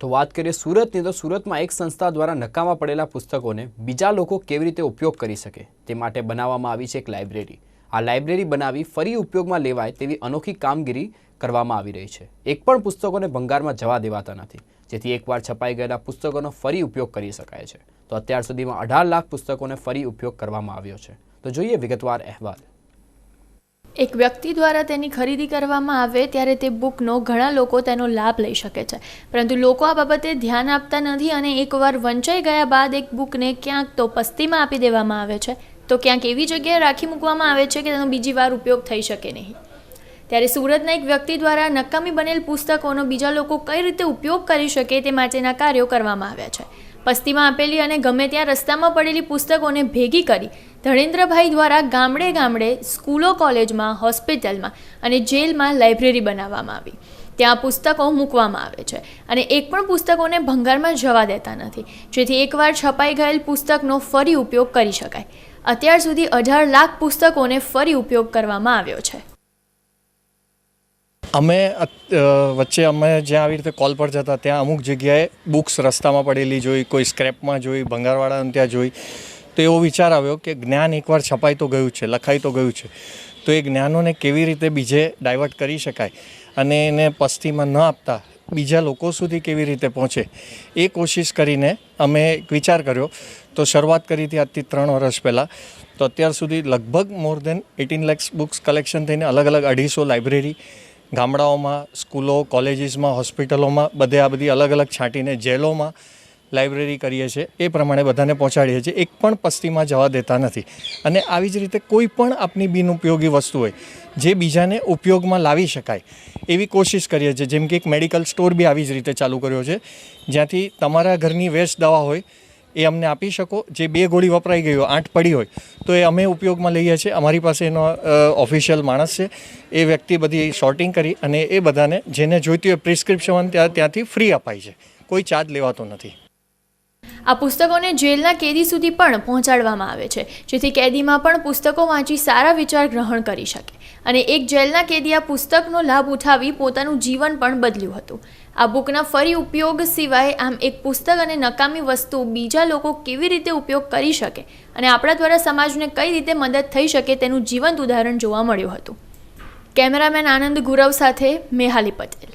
તો વાત કરીએ સુરતની, તો સુરતમાં એક સંસ્થા દ્વારા નકામા પડેલા પુસ્તકોને બીજા લોકો કેવી રીતે ઉપયોગ કરી શકે તે માટે બનાવવામાં આવી છે એક લાઇબ્રેરી. આ લાઇબ્રેરી બનાવી ફરી ઉપયોગમાં લેવાય તેવી અનોખી કામગીરી કરવામાં આવી રહી છે. એક પણ પુસ્તકોને ભંગારમાં જવા દેવાતા નથી. જેથી એકવાર છપાઈ ગયેલા પુસ્તકોનો ફરી ઉપયોગ કરી શકાય છે. તો અત્યાર સુધીમાં અઢાર લાખ પુસ્તકોને ફરી ઉપયોગ કરવામાં આવ્યો છે. તો જોઈએ વિગતવાર અહેવાલ. એક વ્યક્તિ દ્વારા તેની ખરીદી કરવામાં આવે ત્યારે તે બુકનો ઘણા લોકો તેનો લાભ લઈ શકે છે. પરંતુ લોકો આ બાબતે ધ્યાન આપતા નથી અને એકવાર વંચાઈ ગયા બાદ એક બુકને ક્યાંક તો પસ્તીમાં આપી દેવામાં આવે છે. તો ક્યાંક એવી જગ્યાએ રાખી મૂકવામાં આવે છે કે તેનો બીજી વાર ઉપયોગ થઈ શકે નહીં. ત્યારે સુરતના એક વ્યક્તિ દ્વારા નકામી બનેલ પુસ્તકોનો બીજા લોકો કઈ રીતે ઉપયોગ કરી શકે તે માટેના કાર્યો કરવામાં આવ્યા છે. પસ્તીમાં આપેલી અને ગમે ત્યાં રસ્તામાં પડેલી પુસ્તકોને ભેગી કરી ધણેન્દ્રભાઈ દ્વારા ગામડે ગામડે સ્કૂલો, કોલેજમાં, હોસ્પિટલમાં અને જેલમાં લાઇબ્રેરી બનાવવામાં આવી. ત્યાં પુસ્તકો મૂકવામાં આવે છે અને એક પણ પુસ્તકોને ભંગારમાં જવા દેતા નથી. જેથી એકવાર છપાઈ ગયેલ પુસ્તકનો ફરી ઉપયોગ કરી શકાય. અત્યાર સુધી અઢાર લાખ પુસ્તકોને ફરી ઉપયોગ કરવામાં આવ્યો છે. અમે વચ્ચે અમે જ્યાં આવી રીતે કોલ પર જતા, ત્યાં અમુક જગ્યાએ બુક્સ રસ્તામાં પડેલી જોઈ, કોઈ સ્ક્રેપમાં જોઈ, ભંગારવાળાને ત્યાં જોઈ. તો એવો વિચાર આવ્યો કે જ્ઞાન એકવાર છપાઈ તો ગયું છે, લખાઈ તો ગયું છે. તો એ જ્ઞાનોને કેવી રીતે બીજે ડાયવર્ટ કરી શકાય અને એને પસ્તીમાં ન આપતા બીજા લોકો સુધી કેવી રીતે પહોંચે એ કોશિશ કરીને અમે વિચાર કર્યો. તો શરૂઆત કરી હતી આજથી ત્રણ વર્ષ પહેલાં. તો અત્યાર સુધી લગભગ more than eighteen lakhs books collection થઈને અલગ અલગ અઢીસો લાઇબ્રેરી ગામડાઓમાં, સ્કૂલો કોલેજીસમાં હોસ્પિટલોમાં બધે આ બધી અલગ અલગ છાંટીને જેલોમાં લાઇબ્રેરી કરીએ છીએ, એ પ્રમાણે બધાને પહોંચાડીએ છીએ. એક પણ પસ્તીમાં જવા દેતા નથી. અને આવી જ રીતે કોઈ પણ આપની બિનઉપયોગી વસ્તુ હોય, જે બીજાને ઉપયોગમાં લાવી શકાય, એવી કોશિશ કરીએ છીએ. જેમ કે એક મેડિકલ સ્ટોર બી આવી જ રીતે ચાલુ કર્યો છે. જ્યાંથી તમારા ઘરની વેસ્ટ દવા હોય, એ અમને આપી શકો. જે બે ગોળી વપરાઈ ગઈ હોય, આઠ પડી હોય, તો એ અમે ઉપયોગમાં લઈએ છીએ. અમારી પાસે એનો ઓફિશિયલ માણસ છે. એ વ્યક્તિ બધી શોર્ટિંગ કરી અને એ બધાને જેને જોઈતી હોય પ્રિસ્ક્રિપ્શન ત્યાં, ત્યાંથી ફ્રી અપાય છે. કોઈ ચાર્જ લેવાતો નથી. આ પુસ્તકોને જેલના કેદી સુધી પણ પહોંચાડવામાં આવે છે, જેથી કેદીમાં પણ પુસ્તકો વાંચી સારા વિચાર ગ્રહણ કરી શકે. અને એક જેલના કેદી આ પુસ્તકનો લાભ ઉઠાવી પોતાનું જીવન પણ બદલ્યું હતું. આ બુકના ફરી ઉપયોગ સિવાય આમ એક પુસ્તક અને નકામી વસ્તુ બીજા લોકો કેવી રીતે ઉપયોગ કરી શકે અને આપણા દ્વારા સમાજને કઈ રીતે મદદ થઈ શકે તેનું જીવંત ઉદાહરણ જોવા મળ્યું હતું. કેમેરામેન આનંદ ગુરવ સાથે મેહાલી પટેલ.